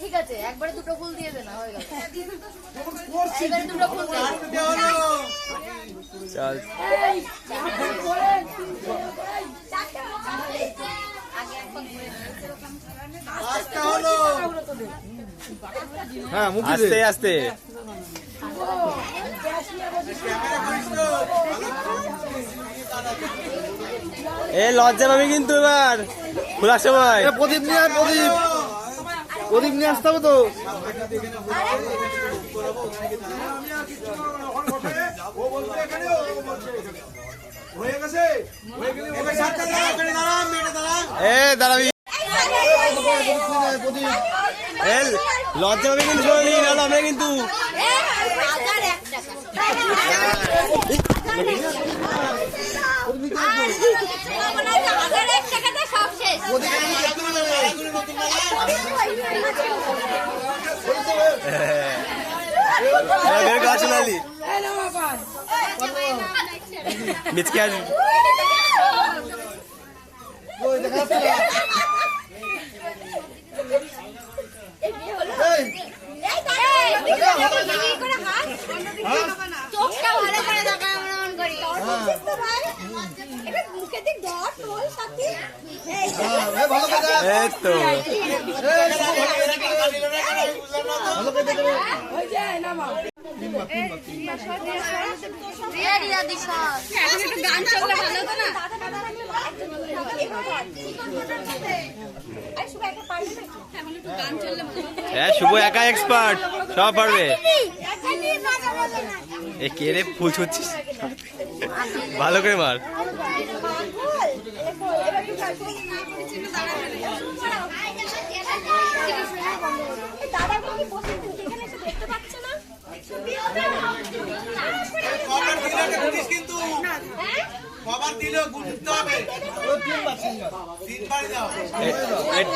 ঠিক আছে একবারে দুটো ফুল দিয়ে দে না হয়ে গেল। দুটো ফুল দিয়ে চল আগে একবার ঘুরে নে। পাঁচটা হলো হ্যাঁ মুখে আস্তে আস্তে। করিস এ লজ্জা পাবি কিন্তু এবার। খোলার সময়। প্রদীপ নিয়ে আয় প্রদীপ। প্রদীপ নিয়ে আসতে হবে তো। সাতটা দাঁড়া এখানে দাঁড়া মেয়েটা দাঁড়া এ দাঁড়াবি লজ্জা কিন্তু শোনি নাহলে আমরা কিন্তু হাজার এক টাকা হাজার এক টাকাতে সব শেষ বের গাছ নালি মিচকে আসবি ভালো করে ভালো হ্যাঁ শুভ একা এক্সপার্ট সব পারবে। এ কে রে, ফুল ছুটছিস ভালো করে মার। কবার দিলে একটা জিনিস কিন্তু কবার দিলেও গুনতে হবে। তিনবার দাও এ- এ-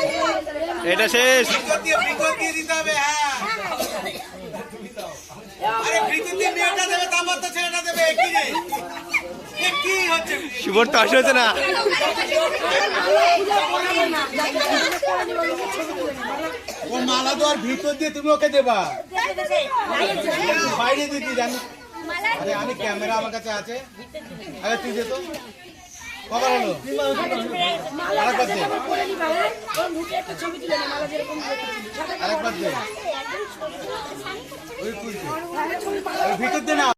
এটা শেষ। দিয়ে ফ্রিকর দিয়ে দিতে হবে হ্যাঁ। আরে ফ্রিকর মেয়েটা দেবে তারপর তো ছেলেটা দেবে কি রে। কি হচ্ছে? শুভর তো আসে হচ্ছে না। ও মালা তো আর ভিতর দিয়ে তুমি ওকে দেবা। বাইরে দিতে জানি আরে, আমি ক্যামেরা আমার কাছে আছে। আরে, তুই দে তো। কবার হলো? আরেকবার দে। আরেকবার দে। ওই ওই ভিতর দে না। আর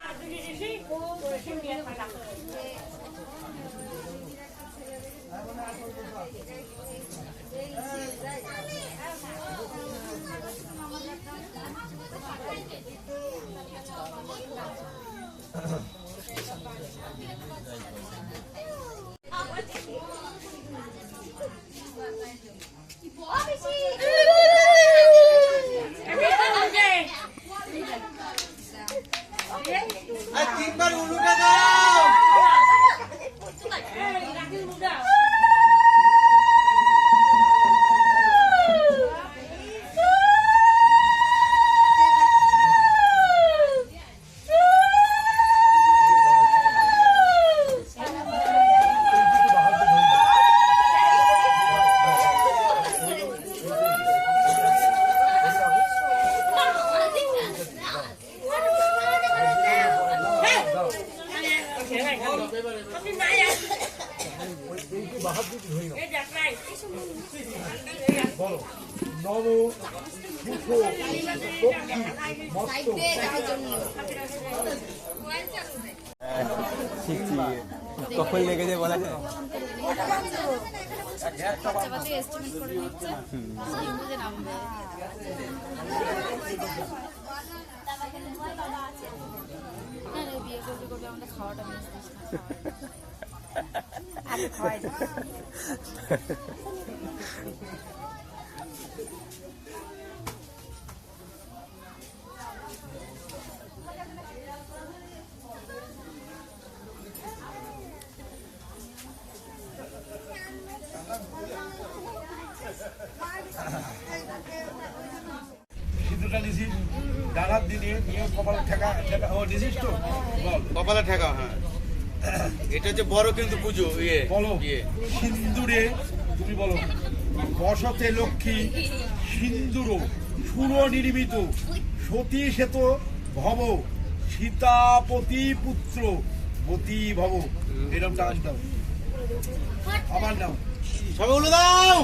বলা যায় বাচ্চা বাচ্চা এস্টিমেট করে নিচ্ছে সেই বুঝে নামবে না রে, বিয়ে করতে করতে আমাদের খাওয়াটা মিস দিস না আমি খাওয়াই না। সিদ্ধটা নিছি ডানার দিনে নিয়ে কপালে ঠেকা ঠেকা ও বল। কপালে ঠেকাও হ্যাঁ। এটা হচ্ছে বড় কিন্তু পুজো ইয়ে বলো। ইয়ে। সিন্দুরে তুমি বলো। বসতে লক্ষ্মী সিন্দুর সুর নির্মিত সতী সেত ভব সীতাপতি পুত্র গতি ভব। এরকম ডান্স দাও। আবার নাও সবে দাও!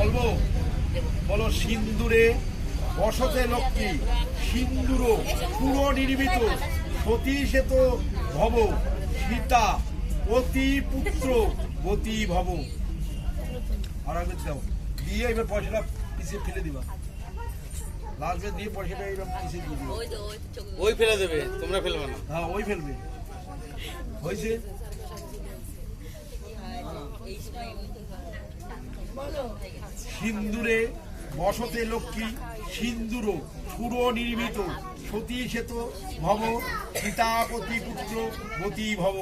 বলব বলো সিন্দুরে বসতে লক্ষ্মী সিন্দুর পুরো নির্মিত সতী সেত ভব সীতা অতি পুত্র গতি ভব। আর আগে দাও দিয়ে এবার পয়সাটা পিছিয়ে ফেলে দিবা। লাস্টে দিয়ে পয়সাটা এবার পিছিয়ে দিয়ে দিবা। ওই ফেলে দেবে তোমরা ফেলবে না। হ্যাঁ ওই ফেলবে। হয়েছে? সিন্দুরে বসতে লক্ষ্মী সিন্দুর সুর নির্মিত সতী সেত ভব সীতাপতি পুত্র গতি ভব।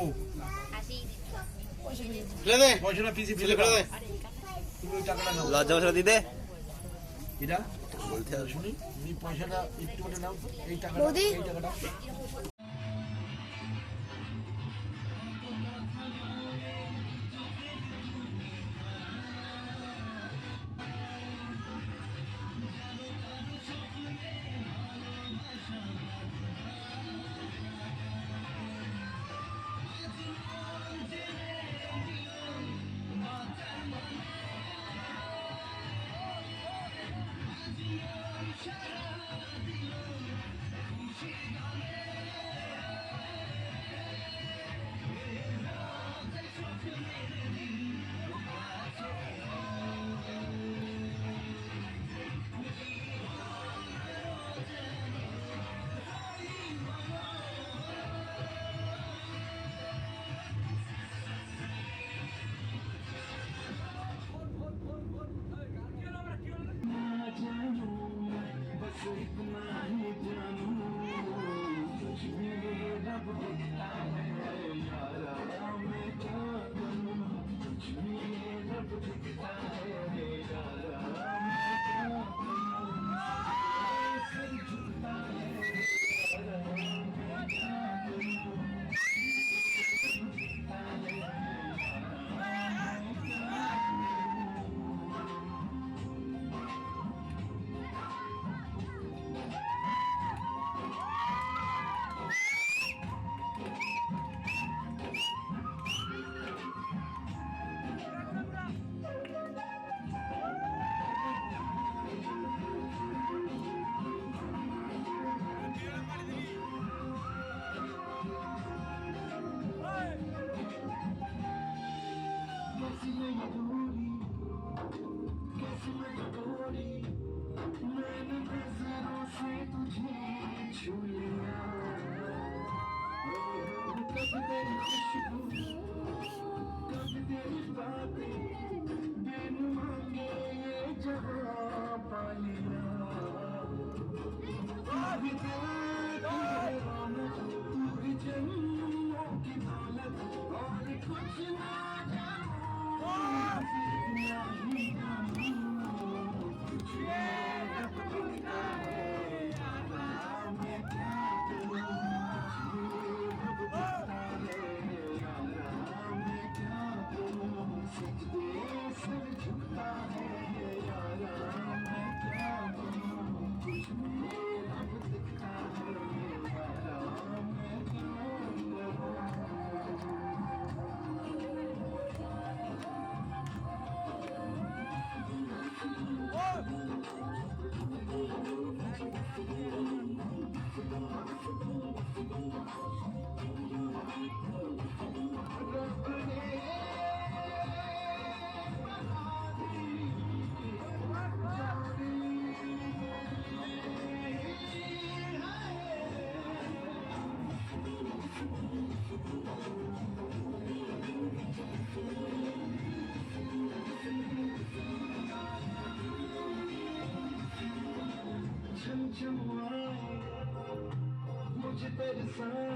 লজ্জা বসে দিতে এটা শুনি। তুমি পয়সাটা একটু নাও এই টাকাটা এই টাকাটা। find